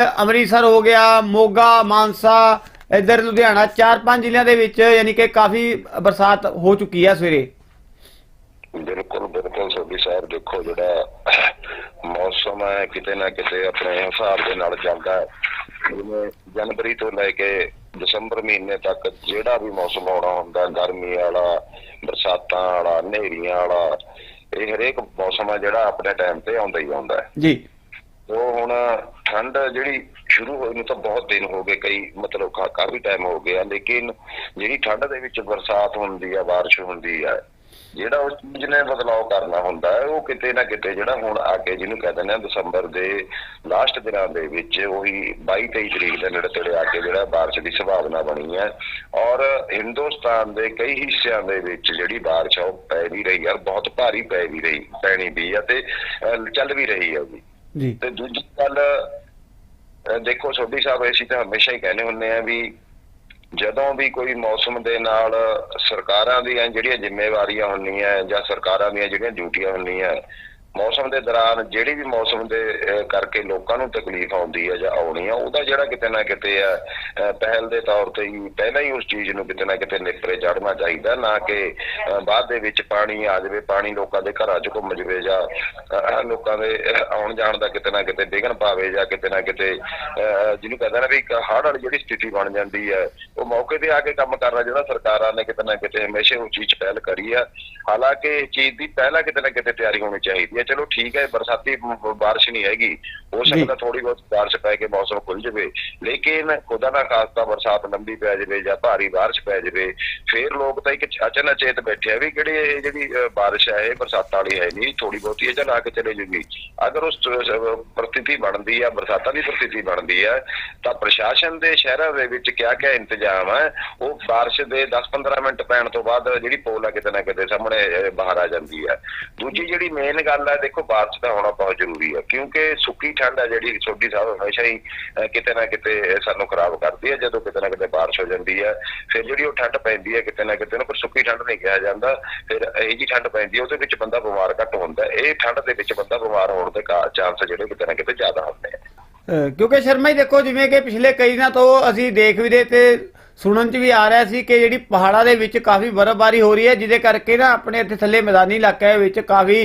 ਅੰਮ੍ਰਿਤਸਰ ਹੋ ਗਿਆ ਮੋਗਾ ਮਾਨਸਾ ਇੱਧਰ ਲੁਧਿਆਣਾ ਚਾਰ ਪੰਜ ਜ਼ਿਲ੍ਹਿਆਂ ਦੇ ਵਿੱਚ ਯਾਨੀ ਕਿ ਕਾਫੀ ਬਰਸਾਤ ਹੋ ਚੁੱਕੀ ਹੈ ਸਵੇਰੇ। ਬਿਲਕੁਲ ਬਿਲਕੁਲ ਸੋਢੀ ਸਾਹਿਬ ਦੇਖੋ ਜਿਹੜਾ ਮੌਸਮ ਹੈ ਕਿਤੇ ਨਾ ਕਿਤੇ ਆਪਣੇ ਹਿਸਾਬ ਦੇ ਨਾਲ ਚੱਲਦਾ ਹੈ। ਜਿਵੇਂ ਜਨਵਰੀ ਤੋਂ ਲੈ ਕੇ ਦਸੰਬਰ ਮਹੀਨੇ ਤੱਕ ਜਿਹੜਾ ਵੀ ਮੌਸਮ ਆਉਣਾ ਹੁੰਦਾ ਗਰਮੀ ਵਾਲਾ ਬਰਸਾਤਾਂ ਵਾਲਾ ਹਨੇਰੀਆਂ ਵਾਲਾ ਇਹ ਹਰੇਕ ਮੌਸਮ ਹੈ ਜਿਹੜਾ ਆਪਣੇ ਟਾਈਮ ਤੇ ਆਉਂਦਾ ਹੀ ਆਉਂਦਾ ਹੈ। ਜੀ। ਉਹ ਹੁਣ ਠੰਡ ਜਿਹੜੀ ਸ਼ੁਰੂ ਹੋਈ ਨੂੰ ਤਾਂ ਬਹੁਤ ਦਿਨ ਹੋ ਗਏ ਕਈ ਮਤਲਬ ਕਾਫੀ ਟਾਈਮ ਹੋ ਗਿਆ ਲੇਕਿਨ ਜਿਹੜੀ ਠੰਡ ਦੇ ਵਿੱਚ ਬਰਸਾਤ ਹੁੰਦੀ ਆ ਬਾਰਿਸ਼ ਹੁੰਦੀ ਆ ਜਿਹੜਾ ਉਸ ਚੀਜ਼ ਨੇ ਬਦਲਾਅ ਕਰਨਾ ਹੁੰਦਾ ਹੈ ਉਹ ਕਿਤੇ ਨਾ ਕਿਤੇ ਜਿਹੜਾ ਹੁਣ ਆ ਕੇ ਜਿਹਨੂੰ ਕਹਿੰਦੇ ਨੇ ਦਸੰਬਰ ਦੇ ਲਾਸਟ ਦਿਨਾਂ ਦੇ ਵਿੱਚ ਉਹੀ 22 23 ਤਰੀਕ ਦੇ ਨੇੜੇ ਤੇੜੇ ਆ ਕੇ ਜਿਹੜਾ ਬਾਰਿਸ਼ ਦੀ ਸੰਭਾਵਨਾ ਬਣੀ ਹੈ। ਔਰ ਹਿੰਦੁਸਤਾਨ ਦੇ ਕਈ ਹਿੱਸਿਆਂ ਦੇ ਵਿੱਚ ਜਿਹੜੀ ਬਾਰਿਸ਼ ਆ ਉਹ ਪੈ ਵੀ ਰਹੀ ਹੈ ਬਹੁਤ ਭਾਰੀ ਪੈ ਵੀ ਰਹੀ ਪੈਣੀ ਵੀ ਹੈ ਤੇ ਚੱਲ ਵੀ ਰਹੀ ਹੈ ਜੀ। ਤੇ ਦੂਜੀ ਗੱਲ ਦੇਖੋ, ਸੋਢੀ ਸਾਹਿਬ ਅਸੀਂ ਤਾਂ ਹਮੇਸ਼ਾ ਹੀ ਕਹਿੰਦੇ ਹੁੰਦੇ ਆ ਵੀ ਜਦੋਂ ਵੀ ਕੋਈ ਮੌਸਮ ਦੇ ਨਾਲ ਸਰਕਾਰਾਂ ਦੀਆਂ ਜਿਹੜੀਆਂ ਜ਼ਿੰਮੇਵਾਰੀਆਂ ਹੁੰਦੀਆਂ ਜਾਂ ਸਰਕਾਰਾਂ ਦੀਆਂ ਜਿਹੜੀਆਂ ਡਿਊਟੀਆਂ ਹੁੰਦੀਆਂ ਮੌਸਮ ਦੇ ਦੌਰਾਨ ਜਿਹੜੀ ਵੀ ਮੌਸਮ ਦੇ ਕਰਕੇ ਲੋਕਾਂ ਨੂੰ ਤਕਲੀਫ ਆਉਂਦੀ ਹੈ ਜਾਂ ਆਉਣੀ ਆ ਉਹਦਾ ਜਿਹੜਾ ਕਿਤੇ ਨਾ ਕਿਤੇ ਆ ਪਹਿਲ ਦੇ ਤੌਰ ਤੇ ਹੀ ਪਹਿਲਾਂ ਹੀ ਉਸ ਚੀਜ਼ ਨੂੰ ਕਿਤੇ ਨਾ ਕਿਤੇ ਨਿਪਰੇ ਚੜਨਾ ਚਾਹੀਦਾ ਨਾ ਕਿ ਬਾਅਦ ਦੇ ਵਿੱਚ ਪਾਣੀ ਆ ਜਾਵੇ ਪਾਣੀ ਲੋਕਾਂ ਦੇ ਘਰਾਂ 'ਚ ਘੁੰਮ ਜਾਵੇ ਜਾਂ ਲੋਕਾਂ ਦੇ ਆਉਣ ਜਾਣ ਦਾ ਕਿਤੇ ਨਾ ਕਿਤੇ ਵਿਘਨ ਪਾਵੇ ਜਾਂ ਕਿਤੇ ਨਾ ਕਿਤੇ ਅਹ, ਜਿਹਨੂੰ ਕਹਿੰਦੇ ਨਾ ਵੀ ਹੜ੍ਹ ਵਾਲੀ ਜਿਹੜੀ ਸਥਿਤੀ ਬਣ ਜਾਂਦੀ ਹੈ ਉਹ ਮੌਕੇ ਤੇ ਆ ਕੇ ਕੰਮ ਕਰਨਾ ਜਿਹੜਾ ਸਰਕਾਰਾਂ ਨੇ ਕਿਤੇ ਨਾ ਕਿਤੇ ਹਮੇਸ਼ਾ ਉਹ ਚੀਜ਼ ਪਹਿਲ ਕਰੀ ਆ। ਹਾਲਾਂਕਿ ਇਸ ਚੀਜ਼ ਦੀ ਪਹਿਲਾਂ ਕਿਤੇ ਨਾ ਕਿਤੇ ਤਿਆਰੀ ਹੋਣੀ ਚਾਹੀਦੀ ਹੈ ਚਲੋ ਠੀਕ ਹੈ ਬਰਸਾਤੀ ਬਾਰਿਸ਼ ਨਹੀਂ ਹੈਗੀ। ਹੋ। ਸਕਦਾ ਥੋੜੀ ਬਹੁਤ ਬਾਰਿਸ਼ ਪੈ ਕੇ ਮੌਸਮ ਖੁੱਲ ਜਾਵੇ। ਲੇਕਿਨ ਖੁਦਾ ਨਾ ਖਾਸਤਾ ਬਰਸਾਤ ਲੰਬੀ ਪੈ ਜਾਵੇ ਜਾਂ ਭਾਰੀ ਬਾਰਿਸ਼ ਪੈ ਜਾਵੇ ਫਿਰ ਲੋਕ ਤਾਂ ਇੱਕ ਅਚਨ ਚੇਤ ਬੈਠੇ ਆ ਵੀ ਕਿਹੜੀ ਇਹ ਜਿਹੜੀ ਬਾਰਿਸ਼ ਹੈ ਇਹ ਬਰਸਾਤਾਂ ਵਾਲੀ ਹੈ ਨਹੀਂ ਥੋੜੀ ਬਹੁਤੀ ਹੈ ਚੱਲ ਆ ਕੇ ਚਲੇ ਜੂਗੀ ਅਗਰ ਉਸ ਪ੍ਰਸਥਿਤੀ ਬਣਦੀ ਹੈ ਬਰਸਾਤਾਂ ਦੀ ਪ੍ਰਸਥਿਤੀ ਬਣਦੀ ਹੈ ਤਾਂ ਪ੍ਰਸ਼ਾਸਨ ਦੇ ਸ਼ਹਿਰਾਂ ਦੇ ਵਿੱਚ ਕਿਆ ਕਿਆ ਇੰਤਜ਼ਾਮ ਹੈ ਉਹ ਬਾਰਿਸ਼ ਦੇ 10-15 ਮਿੰਟ ਪੈਣ ਤੋਂ ਬਾਅਦ ਜਿਹੜੀ ਪੋਲ ਆ ਕਿਤੇ ਨਾ ਕਿਤੇ ਸਾਹਮਣੇ ਬਾਹਰ ਆ ਜਾਂਦੀ ਹੈ ਦੂਜੀ ਜਿਹੜੀ ਮੇਨ ਗੱਲ ਹੈ ਦੇਖੋ ਬਾਰਿਸ਼ ਦਾ ਹੋਣਾ ਬਹੁਤ ਜ਼ਰੂਰੀ ਹੈ ਕਿਉਂਕਿ ਸੁੱਕੀ ਠੰਡ ਹੈ ਜਿਹੜੀ ਛੋਟੀ ਸਾਹਿਬ ਹਮੇਸ਼ਾ ਹੀ ਕਿਤੇ ਨਾ ਕਿਤੇ ਸਾਨੂੰ ਖਰਾਬ ਕਰਦੀ ਹੈ ਜਦੋਂ ਕਿਤੇ ਨਾ ਕਿਤੇ ਬਾਰਿਸ਼ ਹੋ ਜਾਂਦੀ ਹੈ ਫਿਰ ਜਿਹੜੀ ਉਹ ਠੰਡ ਪੈਂਦੀ ਹੈ ਕਿਤੇ ਨਾ ਕਿਤੇ ਨਾ, ਪਰ ਸੁੱਕੀ ਠੰਡ ਨਹੀਂ ਕਿਹਾ ਜਾਂਦਾ, ਫਿਰ ਇਹ ਜੀ ਠੰਡ ਪੈਂਦੀ ਹੈ ਉਹਦੇ ਵਿੱਚ ਬੰਦਾ ਬਿਮਾਰ ਘੱਟ ਹੁੰਦਾ, ਇਹ ਠੰਡ ਦੇ ਵਿੱਚ ਬੰਦਾ ਬਿਮਾਰ ਹੋਣ ਦੇ ਚਾਂਸ ਜਿਹੜੇ ਕਿਤੇ ਨਾ ਕਿਤੇ ਜ਼ਿਆਦਾ ਹੁੰਦੇ ਆ। ਕਿਉਂਕਿ ਸ਼ਰਮਾ ਜੀ, ਦੇਖੋ ਜਿਵੇਂ ਕਿ ਪਿਛਲੇ ਕਈ ਦਿਨਾਂ ਤੋਂ ਅਸੀਂ ਦੇਖ ਵੀ ਰਹੇ ਤੇ ਸੁਣਨ ਚ ਵੀ ਆ ਰਿਹਾ ਸੀ ਕਿ ਜਿਹੜੀ ਪਹਾੜਾਂ ਦੇ ਵਿੱਚ ਕਾਫੀ ਬਰਫ਼ਬਾਰੀ ਹੋ ਰਹੀ ਹੈ, ਜਿਹਦੇ ਕਰਕੇ ਨਾ ਆਪਣੇ ਇੱਥੇ ਥੱਲੇ ਮੈਦਾਨੀ ਇਲਾਕਿਆਂ ਵਿੱਚ ਕਾਫੀ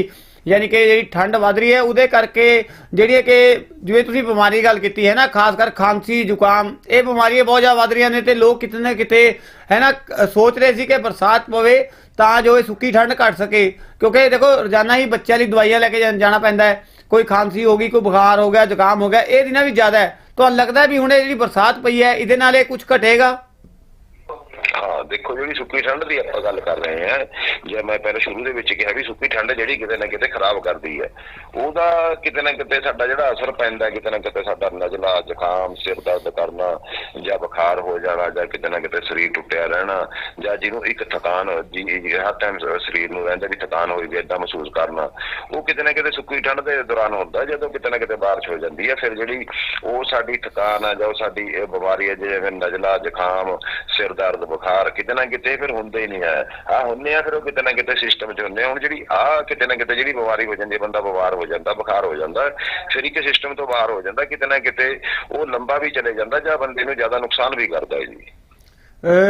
ਯਾਨੀ ਕਿ ਜਿਹੜੀ ਠੰਡ ਵੱਧ ਰਹੀ ਹੈ, ਉਹਦੇ ਕਰਕੇ ਜਿਹੜੀ ਹੈ ਕਿ ਜਿਵੇਂ ਤੁਸੀਂ ਬਿਮਾਰੀ ਗੱਲ ਕੀਤੀ ਹੈ ਨਾ, ਖਾਸ ਕਰ ਖਾਂਸੀ, ਜ਼ੁਕਾਮ, ਇਹ ਬਿਮਾਰੀਆਂ ਬਹੁਤ ਜ਼ਿਆਦਾ ਵੱਧ ਰਹੀਆਂ ਨੇ ਤੇ ਲੋਕ ਕਿਤੇ ਨਾ ਕਿਤੇ, ਹੈ ਨਾ ਸੋਚ ਰਹੇ ਸੀ ਕਿ ਬਰਸਾਤ ਪਵੇ ਤਾਂ ਜੋ ਇਹ ਸੁੱਕੀ ਠੰਡ ਘਟ ਸਕੇ। ਕਿਉਂਕਿ ਦੇਖੋ, ਰੋਜ਼ਾਨਾ ਹੀ ਬੱਚਿਆਂ ਲਈ ਦਵਾਈਆਂ ਲੈ ਕੇ ਜਾ- ਜਾਣਾ ਪੈਂਦਾ ਹੈ। ਕੋਈ ਖਾਂਸੀ ਹੋ ਗਈ, ਕੋਈ ਬੁਖਾਰ ਹੋ ਗਿਆ, ਜ਼ੁਕਾਮ ਹੋ ਗਿਆ, ਇਹ ਦਿਨਾਂ ਵੀ ਜ਼ਿਆਦਾ ਹੈ। ਤੁਹਾਨੂੰ ਲੱਗਦਾ ਵੀ ਹੁਣ ਇਹ ਜਿਹੜੀ ਬਰਸਾਤ ਪਈ ਹੈ, ਇਹਦੇ ਨਾਲ ਇਹ ਕੁਝ ਘਟੇਗਾ? ਹਾਂ, ਦੇਖੋ ਜਿਹੜੀ ਸੁੱਕੀ ਠੰਡ ਦੀ ਆਪਾਂ ਗੱਲ ਕਰ ਰਹੇ ਹਾਂ, ਜੇ ਮੈਂ ਪਹਿਲਾਂ ਸ਼ੁਰੂ ਦੇ ਵਿੱਚ ਕਿਹਾ ਵੀ ਸੁੱਕੀ ਠੰਡ ਜਿਹੜੀ ਕਿਤੇ ਨਾ ਕਿਤੇ ਖਰਾਬ ਕਰਦੀ ਹੈ, ਉਹਦਾ ਕਿਤੇ ਨਾ ਕਿਤੇ ਸਾਡਾ ਜਿਹੜਾ ਅਸਰ ਪੈਂਦਾ, ਕਿਤੇ ਨਾ ਕਿਤੇ ਸਾਡਾ ਨਜ਼ਲਾ, ਜ਼ੁਕਾਮ, ਸਿਰ ਦਰਦ ਕਰਨਾ, ਜਾਂ ਬੁਖਾਰ ਹੋ ਜਾਣਾ, ਜਾਂ ਕਿਤੇ ਨਾ ਕਿਤੇ ਸਰੀਰ ਟੁੱਟਿਆ ਰਹਿਣਾ, ਜਾਂ ਜਿਹਨੂੰ ਇੱਕ ਥਕਾਨ, ਜੀ ਹਰ ਟਾਈਮ ਸਰੀਰ ਨੂੰ ਰਹਿੰਦਾ ਵੀ ਥਕਾਨ ਹੋਈ ਵੀ ਏਦਾਂ ਮਹਿਸੂਸ ਕਰਨਾ, ਉਹ ਕਿਤੇ ਨਾ ਕਿਤੇ ਸੁੱਕੀ ਠੰਡ ਦੇ ਦੌਰਾਨ ਹੁੰਦਾ, ਜਦੋਂ ਕਿਤੇ ਨਾ ਕਿਤੇ ਬਾਰਿਸ਼ ਹੋ ਜਾਂਦੀ ਹੈ, ਫਿਰ ਜਿਹੜੀ ਉਹ ਸਾਡੀ ਥਕਾਨ ਆ, ਜਾਂ ਉਹ ਸਾਡੀ ਬਿਮਾਰੀ ਹੈ ਜਿਵੇਂ ਨਜ਼ਲਾ, ਜ਼ੁਕਾਮ, ਸਿਰ ਦਰਦ, ਬੁਖਾਰ ਕਿਤੇ ਨਾ ਕਿਤੇ ਫਿਰ ਹੁੰਦੇ ਹੀ ਨਹੀਂ ਹੈ। ਆ ਹੁੰਨੇ ਆ, ਫਿਰ ਉਹ ਕਿਤੇ ਨਾ ਕਿਤੇ ਸਿਸਟਮ 'ਚ ਹੁੰਦੇ ਹੁਣ ਜਿਹੜੀ ਆ ਕਿਤੇ ਨਾ ਕਿਤੇ ਜਿਹੜੀ ਬਿਮਾਰੀ ਹੋ ਜਾਂਦੀ ਬੰਦਾ ਬਿਮਾਰ ਹੋ ਜਾਂਦਾ, ਬੁਖਾਰ ਹੋ ਜਾਂਦਾ, ਫਿਰ ਇੱਕ ਸਿਸਟਮ ਤੋਂ ਬਾਹਰ ਹੋ ਜਾਂਦਾ, ਕਿਤੇ ਨਾ ਕਿਤੇ ਉਹ ਲੰਬਾ ਵੀ ਚਲੇ ਜਾਂਦਾ, ਜਾਂ ਬੰਦੇ ਨੂੰ ਜ਼ਿਆਦਾ ਨੁਕਸਾਨ ਵੀ ਕਰਦਾ ਹੈ ਜੀ।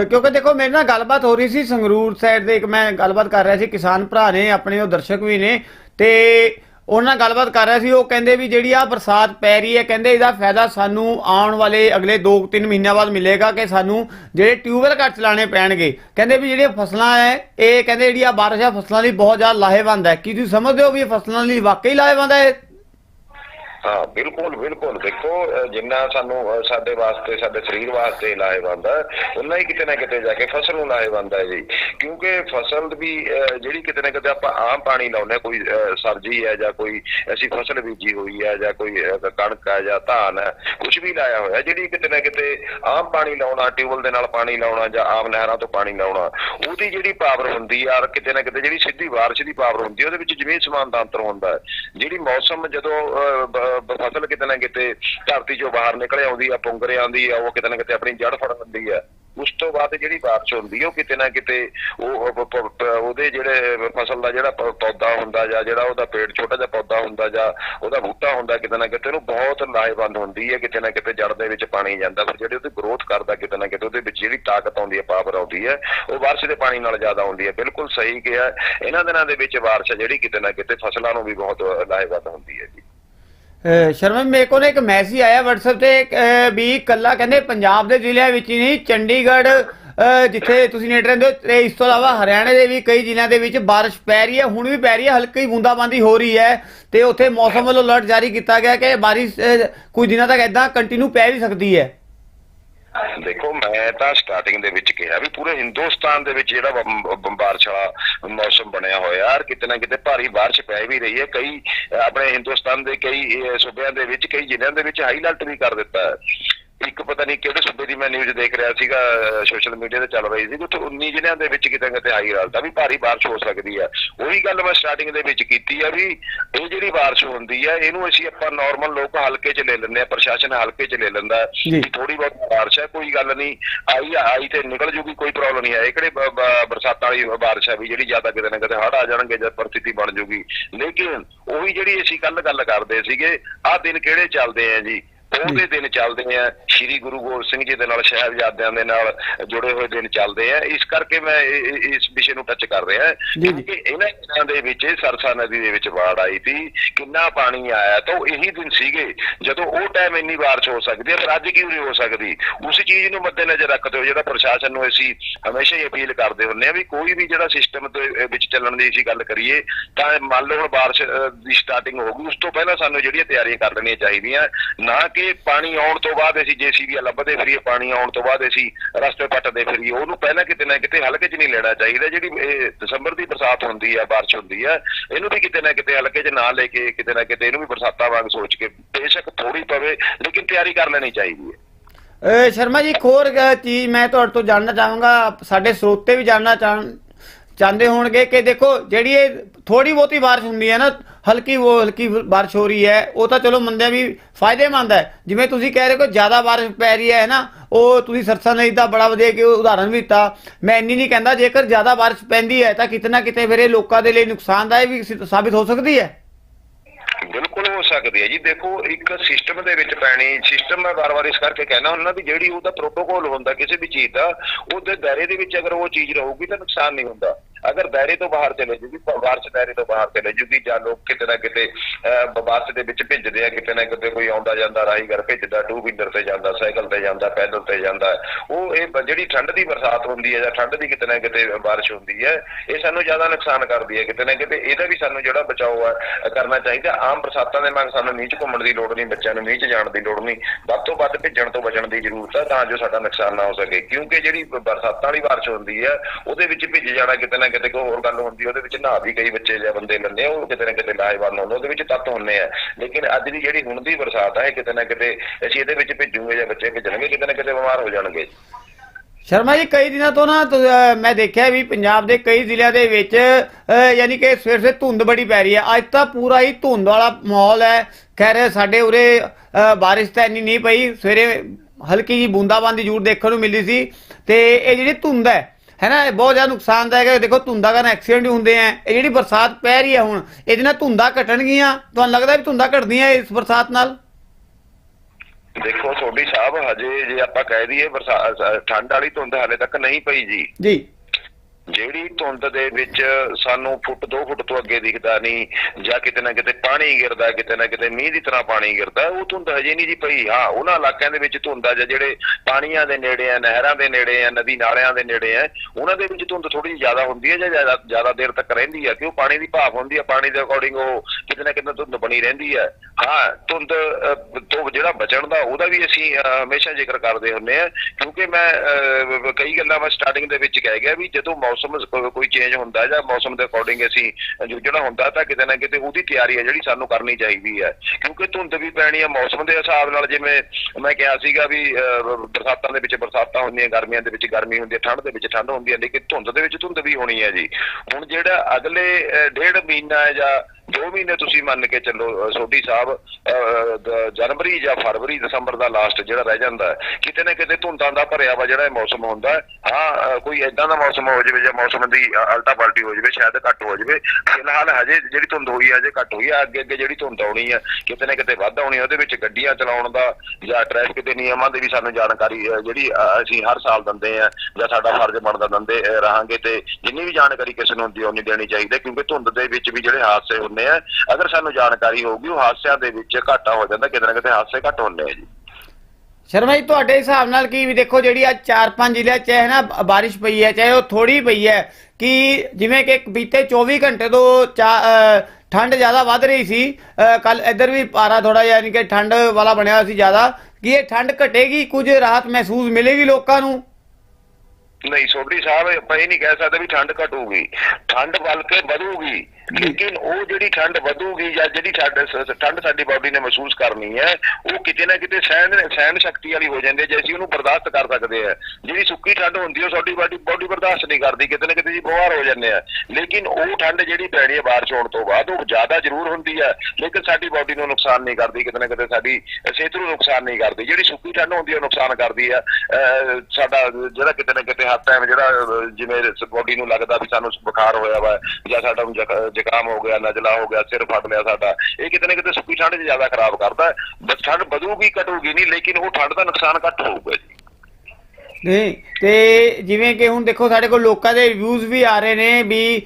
ਕਿਉਂਕਿ ਦੇਖੋ, ਮੇਰੇ ਨਾਲ ਗੱਲਬਾਤ ਹੋ ਰਹੀ ਸੀ ਸੰਗਰੂਰ ਸਾਈਡ ਦੇ, ਇੱਕ ਮੈਂ ਗੱਲਬਾਤ ਕਰ ਰਿਹਾ ਸੀ, ਕਿਸਾਨ ਭਰਾ ਨੇ, ਆਪਣੇ ਉਹ ਦਰਸ਼ਕ ਵੀ ਨੇ, ਤੇ ਉਹਨਾਂ ਨਾਲ ਗੱਲਬਾਤ ਕਰ ਰਿਹਾ ਸੀ, ਉਹ ਕਹਿੰਦੇ ਵੀ ਜਿਹੜੀ ਆ ਬਰਸਾਤ ਪੈ ਰਹੀ ਹੈ, ਕਹਿੰਦੇ ਇਹਦਾ ਫਾਇਦਾ ਸਾਨੂੰ ਆਉਣ ਵਾਲੇ ਅਗਲੇ 2-3 ਮਹੀਨਿਆਂ ਬਾਅਦ ਮਿਲੇਗਾ ਕਿ ਸਾਨੂੰ ਜਿਹੜੇ ਟਿਊਬਵੈਲ ਘੱਟ ਚਲਾਣੇ ਪੈਣਗੇ। ਕਹਿੰਦੇ ਵੀ ਜਿਹੜੀਆਂ ਫਸਲਾਂ ਹੈ, ਇਹ ਕਹਿੰਦੇ ਜਿਹੜੀ ਆ ਬਾਰਿਸ਼ ਆ ਫਸਲਾਂ ਲਈ ਬਹੁਤ ਜ਼ਿਆਦਾ ਲਾਹੇਵੰਦ ਹੈ। ਕੀ ਤੁਸੀਂ ਸਮਝਦੇ ਹੋ ਵੀ ਫਸਲਾਂ ਲਈ ਵਾਕਈ ਲਾਹੇਵੰਦ ਹੈ ਹਾਂ ਬਿਲਕੁਲ ਬਿਲਕੁਲ। ਦੇਖੋ ਜਿੰਨਾ ਸਾਨੂੰ ਸਾਡੇ ਵਾਸਤੇ ਸਾਡੇ ਸਰੀਰ ਵਾਸਤੇ ਲਾਹੇਵੰਦ ਹੈ ਉਨਾ ਹੀ ਕਿਤੇ ਨਾ ਕਿਤੇ ਜਾ ਕੇ ਫਸਲ ਨੂੰ ਲਾਹੇਵੰਦ ਹੈ ਜੀ। ਕਿਉਂਕਿ ਫਸਲ ਵੀ ਅਹ ਜਿਹੜੀ ਕਿਤੇ ਨਾ ਕਿਤੇ ਆਪਾਂ ਆਮ ਪਾਣੀ ਲਾਉਂਦੇ ਹਾਂ, ਕੋਈ ਅਹ ਸਬਜ਼ੀ ਹੈ ਜਾਂ ਕੋਈ ਅਸੀਂ ਫਸਲ ਬੀਜੀ ਹੋਈ ਹੈ ਜਾਂ ਕੋਈ ਕਣਕ ਹੈ ਜਾਂ ਧਾਨ ਹੈ ਕੁਝ ਵੀ ਲਾਇਆ ਹੋਇਆ ਜਿਹੜੀ ਕਿਤੇ ਨਾ ਕਿਤੇ ਆਮ ਪਾਣੀ ਲਾਉਣਾ ਟਿਊਬਲ ਦੇ ਨਾਲ ਪਾਣੀ ਲਾਉਣਾ ਜਾਂ ਆਮ ਨਹਿਰਾਂ ਤੋਂ ਪਾਣੀ ਲਾਉਣਾ ਉਹਦੀ ਜਿਹੜੀ ਪਾਵਰ ਹੁੰਦੀ ਆ ਕਿਤੇ ਨਾ ਕਿਤੇ ਜਿਹੜੀ ਸਿੱਧੀ ਬਾਰਿਸ਼ ਦੀ ਪਾਵਰ ਹੁੰਦੀ ਉਹਦੇ ਵਿੱਚ ਜ਼ਮੀਨ ਸਮਾਨ ਦਾ ਅੰਤਰ ਹੁੰਦਾ ਹੈ ਜਿਹੜੀ ਮੌਸਮ ਜਦੋਂ ਅਹ, ਫਸਲ ਕਿਤੇ ਨਾ ਕਿਤੇ ਧਰਤੀ ਚੋਂ ਬਾਹਰ ਨਿਕਲ ਆਉਂਦੀ ਆ ਪੁੰਗਰ ਆਉਂਦੀ ਆ, ਉਹ ਕਿਤੇ ਨਾ ਕਿਤੇ ਆਪਣੀ ਜੜ ਫੜ ਲੈਂਦੀ ਆ। ਉਸ ਤੋਂ ਬਾਅਦ ਜਿਹੜੀ ਬਾਰਿਸ਼ ਹੁੰਦੀ ਹੈ ਉਹ ਕਿਤੇ ਨਾ ਕਿਤੇ ਉਹ ਉਹਦੇ ਜਿਹੜੇ ਫਸਲ ਦਾ ਜਿਹੜਾ ਪੌਦਾ ਹੁੰਦਾ ਜਾਂ ਜਿਹੜਾ ਉਹਦਾ ਪੇੜ ਛੋਟਾ ਜਿਹਾ ਪੌਦਾ ਹੁੰਦਾ ਜਾਂ ਉਹਦਾ ਬੂਟਾ ਹੁੰਦਾ, ਕਿਤੇ ਨਾ ਕਿਤੇ ਉਹਨੂੰ ਬਹੁਤ ਲਾਹੇਵੰਦ ਹੁੰਦੀ ਹੈ ਕਿਤੇ ਨਾ ਕਿਤੇ ਜੜ ਦੇ ਵਿੱਚ ਪਾਣੀ ਜਾਂਦਾ। ਫਿਰ ਜਿਹੜੀ ਉਹਦੀ ਗਰੋਥ ਕਰਦਾ, ਕਿਤੇ ਨਾ ਕਿਤੇ ਉਹਦੇ ਵਿੱਚ ਜਿਹੜੀ ਤਾਕਤ ਆਉਂਦੀ ਹੈ ਪਾਵਰ ਆਉਂਦੀ ਹੈ ਉਹ ਬਾਰਿਸ਼ ਦੇ ਪਾਣੀ ਨਾਲ ਜ਼ਿਆਦਾ ਆਉਂਦੀ ਹੈ ਬਿਲਕੁਲ ਸਹੀ ਕਿਹਾ। ਇਹਨਾਂ ਦਿਨਾਂ ਦੇ ਵਿੱਚ ਬਾਰਿਸ਼ ਹੈ ਜਿਹੜੀ ਕਿਤੇ ਨਾ ਕਿਤੇ ਫਸਲਾਂ ਨੂੰ ਵੀ ਬਹੁਤ ਲਾਹੇਵੰਦ ਹੁੰਦੀ ਹੈ ਜੀ ਸ਼ਰਮ, ਮੇਰੇ ਕੋਲ ਇੱਕ ਮੈਸੇਜ ਆਇਆ WhatsApp ਤੇ ਵੀ ਕੱਲਾ ਕਹਿੰਦੇ ਪੰਜਾਬ ਦੇ ਜ਼ਿਲ੍ਹਿਆਂ ਵਿੱਚ ਹੀ ਨਹੀਂ, ਚੰਡੀਗੜ੍ਹ ਜਿੱਥੇ ਤੁਸੀਂ ਨੇੜੇ ਰਹਿੰਦੇ ਹੋ, ਤੇ ਇਸ ਤੋਂ ਇਲਾਵਾ ਹਰਿਆਣਾ ਦੇ ਵੀ ਕਈ ਜ਼ਿਲ੍ਹਿਆਂ ਦੇ ਵਿੱਚ ਬਾਰਿਸ਼ ਪੈ ਰਹੀ ਹੈ, ਹੁਣ ਵੀ ਪੈ ਰਹੀ ਹੈ, ਹਲਕੀ ਬੂੰਦਾਬਾਂਦੀ ਹੋ ਰਹੀ ਹੈ, ਤੇ ਉੱਥੇ ਮੌਸਮ ਵੱਲੋਂ ਅਲਰਟ ਜਾਰੀ ਕੀਤਾ ਗਿਆ ਕਿ ਬਾਰਿਸ਼ ਕੁਝ ਦਿਨਾਂ ਤੱਕ ਇਦਾਂ ਕੰਟੀਨਿਊ ਪੈ ਵੀ ਸਕਦੀ ਹੈ। ਦੇਖੋ, ਮੈਂ ਤਾਂ ਸਟਾਰਟਿੰਗ ਦੇ ਵਿੱਚ ਕਿਹਾ ਵੀ ਪੂਰੇ ਹਿੰਦੁਸਤਾਨ ਦੇ ਵਿੱਚ ਜਿਹੜਾ ਬਾਰਿਸ਼ ਵਾਲਾ ਮੌਸਮ ਬਣਿਆ ਹੋਇਆ ਔਰ ਕਿਤੇ ਨਾ ਕਿਤੇ ਭਾਰੀ ਬਾਰਿਸ਼ ਪੈ ਵੀ ਰਹੀ ਹੈ। ਕਈ ਆਪਣੇ ਹਿੰਦੁਸਤਾਨ ਦੇ, ਕਈ ਸੂਬਿਆਂ ਦੇ ਵਿੱਚ, ਕਈ ਜ਼ਿਲ੍ਹਿਆਂ ਦੇ ਵਿੱਚ ਹਾਈ ਅਲਰਟ ਵੀ ਕਰ ਦਿੱਤਾ ਹੈ। ਇੱਕ ਪਤਾ ਨਹੀਂ ਕਿਹੜੇ ਸੂਬੇ ਦੀ ਮੈਂ ਨਿਊਜ਼ ਦੇਖ ਰਿਹਾ ਸੀਗਾ ਸੋਸ਼ਲ ਮੀਡੀਆ ਤੇ ਚੱਲ ਰਹੀ ਸੀ ਉੱਥੇ 19 ਜ਼ਿਲ੍ਹਿਆਂ ਦੇ ਵਿੱਚ ਕਿਤੇ ਕਿਤੇ ਹਾਈ ਅਲਰਟ ਆ ਵੀ ਭਾਰੀ ਬਾਰਿਸ਼ ਹੋ ਸਕਦੀ ਹੈ ਉਹੀ ਗੱਲ ਮੈਂ ਸਟਾਰਟਿੰਗ ਦੇ ਵਿੱਚ ਕੀਤੀ ਆ ਵੀ ਇਹ ਜਿਹੜੀ ਬਾਰਿਸ਼ ਹੁੰਦੀ ਹੈ ਇਹਨੂੰ ਅਸੀਂ ਆਪਾਂ ਨਾਰਮਲ ਲੋਕ ਹਲਕੇ 'ਚ ਲੈ ਲੈਂਦੇ ਆ ਪ੍ਰਸ਼ਾਸਨ ਹਲਕੇ 'ਚ ਲੈ ਲੈਂਦਾ ਜੀ। ਵੀ ਥੋੜੀ ਬਹੁਤ ਬਾਰਿਸ਼ ਹੈ ਕੋਈ ਗੱਲ ਨਹੀਂ ਆਈ ਆ- ਆਈ ਤੇ ਨਿਕਲ ਜੂਗੀ ਕੋਈ ਪ੍ਰੋਬਲਮ ਨਹੀਂ ਇਹ ਕਿਹੜੇ ਬਰਸਾਤਾਂ ਵਾਲੀ ਬਾਰਿਸ਼ ਹੈ ਵੀ ਜਿਹੜੀ ਜ਼ਿਆਦਾ ਕਿਤੇ ਨਾ ਕਿਤੇ ਹੜ੍ਹ ਆ ਜਾਣਗੇ ਜਦ ਪਰਿਸਥਿਤੀ ਬਣ ਜੂਗੀ। ਲੇਕਿਨ ਉਹੀ ਜਿਹੜੀ ਅਸੀਂ ਕੱਲ ਗੱਲ ਕਰਦੇ ਸੀਗੇ ਆਹ ਦਿਨ ਕਿਹੜੇ ਚੱਲਦੇ ਆ ਜੀ? ਉਹਦੇ ਦਿਨ ਚੱਲਦੇ ਆ ਸ੍ਰੀ ਗੁਰੂ ਗੋਬਿੰਦ ਸਿੰਘ ਜੀ ਦੇ ਨਾਲ ਸਾਹਿਬਜ਼ਾਦਿਆਂ ਦੇ ਨਾਲ ਜੁੜੇ ਹੋਏ ਦਿਨ ਚੱਲਦੇ ਆ। ਇਸ ਕਰਕੇ ਮੈਂ ਇਸ ਵਿਸ਼ੇ ਨੂੰ ਟੱਚ ਕਰ ਰਿਹਾ। ਕਿਉਂਕਿ ਇਹਨਾਂ ਦਿਨਾਂ ਦੇ ਵਿੱਚ ਸਰਸਾ ਨਦੀ ਦੇ ਵਿੱਚ ਬਾੜ ਆਈ ਸੀ ਕਿੰਨਾ ਪਾਣੀ ਆਇਆ ਤਾਂ ਉਹ ਇਹੀ ਦਿਨ ਸੀਗੇ। ਜਦੋਂ ਉਹ ਟਾਈਮ ਇੰਨੀ ਬਾਰਿਸ਼ ਹੋ ਸਕਦੀ ਹੈ ਪਰ ਅੱਜ ਕਿਉਂ ਨਹੀਂ ਹੋ ਸਕਦੀ? ਉਸ ਚੀਜ਼ ਨੂੰ ਮੱਦੇਨਜ਼ਰ ਰੱਖਦੇ ਹੋਏ ਜਿਹੜਾ ਪ੍ਰਸ਼ਾਸਨ ਨੂੰ ਅਸੀਂ ਹਮੇਸ਼ਾ ਹੀ ਅਪੀਲ ਕਰਦੇ ਹੁੰਦੇ ਆ ਵੀ ਕੋਈ ਵੀ ਜਿਹੜਾ ਸਿਸਟਮ ਦੇ ਵਿੱਚ ਚੱਲਣ ਦੀ ਅਸੀਂ ਗੱਲ ਕਰੀਏ ਤਾਂ ਮੰਨ ਲਓ ਹੁਣ ਬਾਰਿਸ਼ ਦੀ ਸਟਾਰਟਿੰਗ ਹੋ ਗਈ ਉਸ ਤੋਂ ਪਹਿਲਾਂ ਸਾਨੂੰ ਜਿਹੜੀਆਂ ਤਿਆਰੀਆਂ ਕਰ ਲੈਣੀਆਂ ਚਾਹੀਦੀਆਂ ਨਾ ਕਿ ਪਾਣੀ ਆਉਣ ਤੋਂ ਬਾਅਦ ਅਸੀਂ ਜੀਸੀਬੀ ਲੱਭਦੇ ਫਿਰੀਏ, ਪਾਣੀ ਆਉਣ ਤੋਂ ਬਾਅਦ ਅਸੀਂ ਰਸਤੇ ਪੱਟਦੇ ਫਿਰੀਏ। ਉਹਨੂੰ ਪਹਿਲਾਂ ਕਿਤੇ ਨਾ ਕਿਤੇ ਹਲਕੇ 'ਚ ਨਹੀਂ ਲੈਣਾ ਚਾਹੀਦਾ, ਜਿਹੜੀ ਇਹ ਦਸੰਬਰ ਦੀ ਬਰਸਾਤ ਹੁੰਦੀ ਹੈ ਬਾਰਿਸ਼ ਹੁੰਦੀ ਹੈ ਇਹਨੂੰ ਵੀ ਕਿਤੇ ਨਾ ਕਿਤੇ ਹਲਕੇ 'ਚ ਨਾ ਲੈ ਕੇ, ਕਿਤੇ ਨਾ ਕਿਤੇ ਇਹਨੂੰ ਵੀ ਬਰਸਾਤਾਂ ਵਾਂਗ ਸੋਚ ਕੇ ਬੇਸ਼ੱਕ ਥੋੜੀ ਪਵੇ, ਲੇਕਿਨ ਤਿਆਰੀ ਕਰ ਲੈਣੀ ਚਾਹੀਦੀ ਹੈ। ਸ਼ਰਮਾ ਜੀ, ਇੱਕ ਹੋਰ ਚੀਜ਼ ਮੈਂ ਤੁਹਾਡੇ ਤੋਂ ਜਾਣਨਾ ਚਾਹਾਂਗਾ, ਸਾਡੇ ਸਰੋਤੇ ਵੀ ਜਾਣਨਾ ਚਾਹਣ ਚਾਹੁੰਦੇ ਹੋਣਗੇ ਕਿ ਦੇਖੋ ਜਿਹੜੀ ਇਹ ਥੋੜੀ ਬਹੁਤੀ ਬਾਰਿਸ਼ ਹੁੰਦੀ ਹੈ ਨਾ, ਹਲਕੀ ਉਹ ਹਲਕੀ ਬਾਰਿਸ਼ ਹੋ ਰਹੀ ਹੈ, ਉਹ ਤਾਂ ਚਲੋ ਮੰਨਦੇ ਵੀ ਫਾਇਦੇਮੰਦ ਹੈ। ਜਿਵੇਂ ਤੁਸੀਂ ਕਹਿ ਰਹੇ ਹੋ ਜ਼ਿਆਦਾ ਬਾਰਿਸ਼ ਪੈ ਰਹੀ ਹੈ ਨਾ ਉਹ ਤੁਸੀਂ ਸਰਸਾ ਨਦੀ ਦਾ ਬੜਾ ਵਧੀਆ ਕਿ ਉਦਾਹਰਨ ਵੀ ਦਿੱਤਾ। ਮੈਂ ਇੰਨੀ ਨਹੀਂ ਕਹਿੰਦਾ ਜੇਕਰ ਜ਼ਿਆਦਾ ਬਾਰਿਸ਼ ਪੈਂਦੀ ਹੈ, ਤਾਂ ਕਿਤੇ ਕਿਤੇ ਫਿਰ ਇਹ ਲੋਕਾਂ ਦੇ ਲਈ ਨੁਕਸਾਨਦਾਇਕ ਵੀ ਸਾਬਿਤ ਹੋ ਸਕਦੀ ਹੈ। ਬਿਲਕੁਲ ਹੋ ਸਕਦੀ ਹੈ ਜੀ। ਦੇਖੋ, ਇੱਕ ਸਿਸਟਮ ਦੇ ਵਿੱਚ ਪੈਣੀ ਸਿਸਟਮ ਮੈਂ ਵਾਰ-ਵਾਰ ਇਸ ਕਰਕੇ ਕਹਿਣਾ ਹੁੰਦਾ ਵੀ ਜਿਹੜੀ ਉਹਦਾ ਪ੍ਰੋਟੋਕੋਲ ਹੁੰਦਾ ਕਿਸੇ ਵੀ ਚੀਜ਼ ਦਾ, ਉਹਦੇ ਦਾਇਰੇ ਦੇ ਵਿੱਚ ਅਗਰ ਉਹ ਚੀਜ਼ ਰਹੂਗੀ ਤਾਂ ਨੁਕਸਾਨ ਨਹੀਂ ਹੁੰਦਾ। ਅਗਰ ਦਾਇਰੇ ਤੋਂ ਬਾਹਰ ਚਲੇ ਜੂਗੀ ਬਾਰਿਸ਼ ਦਾਇਰੇ ਤੋਂ ਬਾਹਰ ਚਲੇ ਜੂਗੀ ਜਾਂ ਲੋਕ ਕਿਤੇ ਨਾ ਕਿਤੇ ਅਹ, ਬਾਰਿਸ਼ ਦੇ ਵਿੱਚ ਭਿੱਜਦੇ ਆ ਕਿਤੇ ਨਾ ਕਿਤੇ ਕੋਈ ਆਉਂਦਾ ਜਾਂਦਾ ਰਾਹੀਗਰ ਭਿੱਜਦਾ ਟੂ ਵੀਲਰ ਤੇ ਜਾਂਦਾ ਸਾਈਕਲ ਤੇ ਜਾਂਦਾ ਪੈਦਲ ਤੇ ਜਾਂਦਾ ਉਹ ਇਹ ਜਿਹੜੀ ਠੰਡ ਦੀ ਬਰਸਾਤ ਹੁੰਦੀ ਹੈ ਜਾਂ ਠੰਡ ਦੀ ਕਿਤੇ ਨਾ ਕਿਤੇ ਬਾਰਿਸ਼ ਹੁੰਦੀ ਹੈ ਇਹ ਸਾਨੂੰ ਜ਼ਿਆਦਾ ਨੁਕਸਾਨ ਕਰਦੀ ਹੈ ਕਿਤੇ ਨਾ ਕਿਤੇ ਇਹਦਾ ਵੀ ਸਾਨੂੰ ਜਿਹੜਾ ਬਚਾਓ ਹੈ ਕਰਨਾ ਚਾਹੀਦਾ। ਆਮ ਬਰਸਾਤਾਂ ਦੇ ਮੰਗ ਸਾਨੂੰ ਮੀਂਹ 'ਚ ਘੁੰਮਣ ਦੀ ਲੋੜ ਨਹੀਂ ਬੱਚਿਆਂ ਨੂੰ ਮੀਂਹ 'ਚ ਜਾਣ ਦੀ ਲੋੜ ਨਹੀਂ ਵੱਧ ਤੋਂ ਵੱਧ ਭਿੱਜਣ ਤੋਂ ਬਚਣ ਦੀ ਜ਼ਰੂਰਤ ਹੈ ਤਾਂ ਜੋ ਸਾਡਾ ਨੁਕਸਾਨ ਨਾ ਹੋ ਸਕੇ। ਕਿਉਂਕਿ ਜਿਹੜੀ ਬਰਸਾਤਾਂ ਵਾਲੀ ਬਾਰਿਸ਼ ਹੁੰਦੀ ਹੈ ਉਹਦੇ ਵਿੱਚ ਭਿੱਜ ਜਾਣਾ ਕਿਤੇ ਨਾ ਕਿਤੇ ਕੋਈ ਹੋਰ ਗੱਲ ਹੁੰਦੀ, ਉਹਦੇ ਵਿੱਚ ਨਹਾ ਵੀ ਕਈ ਬੱਚੇ ਜਾਂ ਬੰਦੇ ਲੈਂਦੇ ਉਹ ਕਿਤੇ ਨਾ ਕਿਤੇ ਲਾਹੇਵੰਦ ਹੁੰਦੇ ਉਹਦੇ ਵਿੱਚ ਤੱਤ ਹੁੰਦੇ ਆ। ਲੇਕਿਨ ਅੱਜ ਦੀ ਜਿਹੜੀ ਹੁਣ ਦੀ ਬਰਸਾਤ ਹੈ ਕਿਤੇ ਨਾ ਕਿਤੇ ਅਸੀਂ ਇਹਦੇ ਵਿੱਚ ਭਿੱਜੂਗੇ ਜਾਂ ਬੱਚੇ ਭਿੱਜਣਗੇ, ਕਿਤੇ ਨਾ ਕਿਤੇ ਬਿਮਾਰ ਹੋ ਜਾਣਗੇ। ਸ਼ਰਮਾ ਜੀ, ਕਈ ਦਿਨਾਂ ਤੋਂ ਨਾ ਮੈਂ ਦੇਖਿਆ ਵੀ ਪੰਜਾਬ ਦੇ ਕਈ ਜ਼ਿਲ੍ਹਿਆਂ ਦੇ ਵਿੱਚ ਯਾਨੀ ਕਿ ਸਵੇਰ ਸੇ ਧੁੰਦ ਬੜੀ ਪੈ ਰਹੀ ਹੈ ਅੱਜ ਤਾਂ ਪੂਰਾ ਹੀ ਧੁੰਦ ਵਾਲਾ ਮਾਹੌਲ ਹੈ। ਖੈਰ, ਸਾਡੇ ਉਰੇ ਬਾਰਿਸ਼ ਤਾਂ ਇੰਨੀ ਨਹੀਂ ਪਈ। ਸਵੇਰੇ ਹਲਕੀ ਜੀ ਬੂੰਦਾਬਾਂਦੀ ਜ਼ਰੂਰ ਦੇਖਣ ਨੂੰ ਮਿਲੀ ਸੀ। ਤੇ ਇਹ ਜਿਹੜੀ ਧੁੰਦ ਹੈ ਹੈ ਨਾ ਇਹ ਬਹੁਤ ਜ਼ਿਆਦਾ ਨੁਕਸਾਨਦਾਇਕ ਹੈ ਦੇਖੋ ਧੁੰਦਾਂ ਕਾਰਨ ਐਕਸੀਡੈਂਟ ਹੁੰਦੇ ਆ। ਇਹ ਜਿਹੜੀ ਬਰਸਾਤ ਪੈ ਰਹੀ ਹੈ ਹੁਣ ਇਹਦੇ ਨਾਲ ਧੁੰਦਾਂ ਘਟਣਗੀਆਂ। ਤੁਹਾਨੂੰ ਲੱਗਦਾ ਵੀ ਧੁੰਦਾਂ ਘਟਦੀਆਂ ਇਸ ਬਰਸਾਤ ਨਾਲ? ਦੇਖੋ ਸੋਢੀ ਸਾਹਿਬ ਹਜੇ ਜੇ ਆਪਾਂ ਕਹਿ ਦਈਏ ਬਰਸਾਤ ਠੰਡ ਵਾਲੀ ਧੁੰਦ ਹਾਲੇ ਤੱਕ ਨਹੀਂ ਪਈ ਜੀ। ਜੀ। ਜਿਹੜੀ ਧੁੰਦ ਦੇ ਵਿੱਚ ਸਾਨੂੰ ਫੁੱਟ 2 ਫੁੱਟ ਤੋਂ ਅੱਗੇ ਦਿਖਦਾ ਨਹੀਂ, ਜਾਂ ਕਿਤੇ ਨਾ ਕਿਤੇ ਪਾਣੀ ਗਿਰਦਾ, ਕਿਤੇ ਨਾ ਕਿਤੇ ਮੀਂਹ ਦੀ ਤਰ੍ਹਾਂ ਪਾਣੀ ਗਿਰਦਾ, ਉਹ ਧੁੰਦ ਹਜੇ ਨਹੀਂ ਜੀ ਪਈ। ਹਾਂ, ਉਹਨਾਂ ਇਲਾਕਿਆਂ ਦੇ ਵਿੱਚ ਧੁੰਦ ਆ, ਜਾਂ ਜਿਹੜੇ ਪਾਣੀਆਂ ਦੇ ਨੇੜੇ ਆ, ਨਹਿਰਾਂ ਦੇ ਨੇੜੇ ਆ, ਨਦੀ ਨਾਲਿਆਂ ਦੇ ਨੇੜੇ ਆ, ਉਹਨਾਂ ਦੇ ਵਿੱਚ ਧੁੰਦ ਥੋੜੀ ਜਿਹੀ ਜ਼ਿਆਦਾ ਹੁੰਦੀ ਹੈ, ਜਾਂ ਜ਼ਿਆਦਾ ਦੇਰ ਤੱਕ ਰਹਿੰਦੀ ਹੈ ਕਿ ਉਹ ਪਾਣੀ ਦੀ ਭਾਪ ਹੁੰਦੀ ਹੈ ਪਾਣੀ ਦੇ ਅਕੋਰਡਿੰਗ ਉਹ ਕਿਤੇ ਨਾ ਕਿਤੇ ਧੁੰਦ ਬਣੀ ਰਹਿੰਦੀ ਹੈ ਹਾਂ, ਧੁੰਦ ਅਹ, ਜਿਹੜਾ ਬਚਣ ਦਾ ਉਹਦਾ ਵੀ ਅਸੀਂ ਹਮੇਸ਼ਾ ਜ਼ਿਕਰ ਕਰਦੇ ਹੁੰਦੇ ਆ ਕਿਉਂਕਿ ਮੈਂ ਕਈ ਗੱਲਾਂ ਮੈਂ ਸਟਾਰਟਿੰਗ ਦੇ ਵਿੱਚ ਕਹਿ ਗਿਆ ਵੀ ਜਦੋਂ ਮੌਸਮ ਕੋਈ ਚੇਂਜ ਹੁੰਦਾ ਜਾਂ ਮੌਸਮ ਦੇ ਅਕੋਰਡਿੰਗ ਅਸੀਂ ਜੂਝਣਾ ਹੁੰਦਾ ਤਾਂ ਕਿਤੇ ਨਾ ਕਿਤੇ ਉਹਦੀ ਤਿਆਰੀ ਹੈ ਜਿਹੜੀ ਸਾਨੂੰ ਕਰਨੀ ਚਾਹੀਦੀ ਹੈ। ਕਿਉਂਕਿ ਧੁੰਦ ਵੀ ਪੈਣੀ ਹੈ ਮੌਸਮ ਦੇ ਹਿਸਾਬ ਨਾਲ ਜਿਵੇਂ ਮੈਂ ਕਿਹਾ ਸੀਗਾ ਵੀ ਅਹ, ਬਰਸਾਤਾਂ ਦੇ ਵਿੱਚ ਬਰਸਾਤਾਂ ਹੁੰਦੀਆਂ ਗਰਮੀਆਂ ਦੇ ਵਿੱਚ ਗਰਮੀ ਹੁੰਦੀ ਹੈ ਠੰਡ ਦੇ ਵਿੱਚ ਠੰਡ ਹੁੰਦੀ ਹੈ ਲੇਕਿਨ ਧੁੰਦ ਦੇ ਵਿੱਚ ਧੁੰਦ ਵੀ ਹੋਣੀ ਹੈ ਜੀ। ਹੁਣ ਜਿਹੜਾ ਅਗਲੇ ਡੇਢ ਮਹੀਨਾ ਹੈ ਜਾਂ ਦੋ ਮਹੀਨੇ ਤੁਸੀਂ ਮੰਨ ਕੇ ਚੱਲੋ ਸੋਢੀ ਸਾਹਿਬ ਅਹ, ਜਨਵਰੀ ਜਾਂ ਫਰਵਰੀ ਦਸੰਬਰ ਦਾ ਲਾਸਟ ਜਿਹੜਾ ਰਹਿ ਜਾਂਦਾ ਕਿਤੇ ਨਾ ਕਿਤੇ ਧੁੰਦਾਂ ਦਾ ਭਰਿਆ ਵਾ ਜਿਹੜਾ ਮੌਸਮ ਹੁੰਦਾ ਹਾਂ। ਕੋਈ ਐਦਾਂ ਦਾ ਮੌਸਮ ਹੋ ਜਾਵੇ ਜਾਂ ਮੌਸਮ ਦੀ ਅਲਟਾ ਪਲਟੀ ਹੋ ਜਾਵੇ ਸ਼ਾਇਦ ਘੱਟ ਹੋ ਜਾਵੇ। ਫਿਲਹਾਲ ਹਜੇ ਜਿਹੜੀ ਧੁੰਦ ਹੋਈ ਹੈ ਹਜੇ ਘੱਟ ਹੋਈ ਹੈ ਅੱਗੇ ਅੱਗੇ ਜਿਹੜੀ ਧੁੰਦ ਆਉਣੀ ਹੈ ਕਿਤੇ ਨਾ ਕਿਤੇ ਵੱਧ ਆਉਣੀ ਉਹਦੇ ਵਿੱਚ ਗੱਡੀਆਂ ਚਲਾਉਣ ਦਾ ਜਾਂ ਟ੍ਰੈਫਿਕ ਦੇ ਨਿਯਮਾਂ ਦੀ ਵੀ ਸਾਨੂੰ ਜਾਣਕਾਰੀ ਜਿਹੜੀ ਅਸੀਂ ਹਰ ਸਾਲ ਦਿੰਦੇ ਆ ਜਾਂ ਸਾਡਾ ਫਰਜ਼ ਬਣਦਾ ਦਿੰਦੇ ਰਹਾਂਗੇ ਤੇ ਜਿੰਨੀ ਵੀ ਜਾਣਕਾਰੀ ਕਿਸੇ ਨੂੰ ਹੁੰਦੀ ਹੈ ਉਨੀ ਦੇਣੀ ਚਾਹੀਦੀ ਹੈ ਕਿਉਂਕਿ ਧੁੰਦ ਦੇ ਵਿੱਚ ਵੀ ਜਿਹੜੇ ਹਾਦਸੇ ਹੁੰਦੇ ਆ। ਅਗਰ ਸਾਨੂੰ ਜਾਣਕਾਰੀ ਹੋਊਗੀ, ਉਹ ਹਾਦਸਿਆਂ ਦੇ ਵਿੱਚ ਘਾਟਾ ਹੋ ਜਾਂਦਾ, ਕਿਤੇ ਨਾ ਕਿਤੇ ਹਾਦਸੇ ਘੱਟ ਹੁੰਦੇ ਆ ਜੀ। ਸ਼ਰਮਾ ਜੀ, ਤੁਹਾਡੇ ਹਿਸਾਬ ਨਾਲ ਕੀ ਵੀ ਦੇਖੋ, ਜਿਹੜੀ ਅੱਜ 4-5 ਜ਼ਿਲ੍ਹਿਆਂ 'ਚ ਹੈ ਨਾ ਬ- ਬਾਰਿਸ਼ ਪਈ ਹੈ, ਚਾਹੇ ਉਹ ਥੋੜੀ ਪਈ ਹੈ, ਕਿ ਜਿਵੇਂ ਕਿ ਬੀਤੇ 24 ਘੰਟੇ ਤੋਂ ਚਾ- ਠੰਡ ਜ਼ਿਆਦਾ ਵੱਧ ਰਹੀ ਸੀ ਕੱਲ ਇੱਧਰ ਵੀ ਪਾਰਾ ਥੋੜਾ ਯਾਨੀ ਕਿ ਠੰਡ ਵਾਲਾ ਬਣਿਆ ਹੋਇਆ ਸੀ ਜ਼ਿਆਦਾ, ਕਿ ਇਹ ਠੰਡ ਘਟੇਗੀ, ਕੁਝ ਰਾਹਤ ਮਹਿਸੂਸ ਮਿਲੇਗੀ ਲੋਕਾਂ ਨੂੰ? ਨਹੀਂ ਸੋਢੀ ਸਾਹਿਬ ਆਪਾਂ ਇਹ ਨਹੀਂ ਕਹਿ ਸਕਦੇ ਵੀ ਠੰਡ ਘਟੂਗੀ। ਠੰਡ ਬਲਕਿ ਵਧੂਗੀ। ਲੇਕਿਨ ਉਹ ਜਿਹੜੀ ਠੰਡ ਵਧੂਗੀ ਜਾਂ ਜਿਹੜੀ ਠੰਡ ਸ- ਠੰਡ ਸਾਡੀ ਬਾਡੀ ਨੇ ਮਹਿਸੂਸ ਕਰਨੀ ਹੈ ਉਹ ਕਿਤੇ ਨਾ ਕਿਤੇ ਸਹਿਣ ਸਹਿਣ ਸ਼ਕਤੀ ਵਾਲੀ ਹੋ ਜਾਂਦੀ ਹੈ ਜੇ ਅਸੀਂ ਉਹਨੂੰ ਬਰਦਾਸ਼ਤ ਕਰ ਸਕਦੇ ਆ ਜਿਹੜੀ ਸੁੱਕੀ ਠੰਡ ਹੁੰਦੀ ਹੈ ਸਾਡੀ ਬਾਡੀ ਬਾਡੀ ਬਰਦਾਸ਼ਤ ਨਹੀਂ ਕਰਦੀ ਕਿਤੇ ਨਾ ਕਿਤੇ ਜੀ ਬਿਮਾਰ ਹੋ ਜਾਂਦੇ ਆ ਲੇਕਿਨ ਉਹ ਠੰਡ ਜਿਹੜੀ ਪੈਣੀ ਹੈ ਬਾਰਿਸ਼ ਹੋਣ ਤੋਂ ਬਾਅਦ ਉਹ ਜ਼ਿਆਦਾ ਜ਼ਰੂਰ ਹੁੰਦੀ ਹੈ। ਲੇਕਿਨ ਸਾਡੀ ਬਾਡੀ ਨੂੰ ਨੁਕਸਾਨ ਨਹੀਂ ਕਰਦੀ ਕਿਤੇ ਨਾ ਕਿਤੇ ਸਾਡੀ ਸਿਹਤ ਨੂੰ ਨੁਕਸਾਨ ਨਹੀਂ ਕਰਦੀ। ਜਿਹੜੀ ਸੁੱਕੀ ਠੰਡ ਹੁੰਦੀ ਹੈ ਉਹ ਨੁਕਸਾਨ ਕਰਦੀ ਹੈ। ਸਾਡਾ ਜਿਹੜਾ ਕਿਤੇ ਨਾ ਕਿਤੇ ਹਰ ਟਾਈਮ ਜਿਹੜਾ ਜਿਵੇਂ ਬਾਡੀ ਨੂੰ ਲੱਗਦਾ ਵੀ ਸਾਨੂੰ ਬੁਖਾਰ ਹੋਇਆ ਵਾ, ਜਾਂ ਸਾਡਾ ਜ਼ੁਕਾਮ ਹੋ ਗਿਆ, ਨਜ਼ਲਾ ਹੋ ਗਿਆ, ਸਿਰ ਫਟ ਲਿਆ ਸਾਡਾ, ਇਹ ਕਿਤੇ ਨਾ ਕਿਤੇ ਸੁੱਕੀ ਠੰਡ ਜ਼ਿਆਦਾ ਖਰਾਬ ਕਰਦਾ ਠੰਡ ਵਧੂਗੀ ਘਟੂਗੀ ਨਹੀਂ, ਲੇਕਿਨ ਉਹ ਠੰਡ ਦਾ ਨੁਕਸਾਨ ਘੱਟ ਹੋਊਗਾ ਜੀ। ਨਹੀਂ, ਤੇ ਜਿਵੇਂ ਕਿ ਹੁਣ ਦੇਖੋ, ਸਾਡੇ ਕੋਲ ਲੋਕਾਂ ਦੇ ਰਿਵਿਊਜ਼ ਵੀ ਆ ਰਹੇ ਨੇ ਵੀ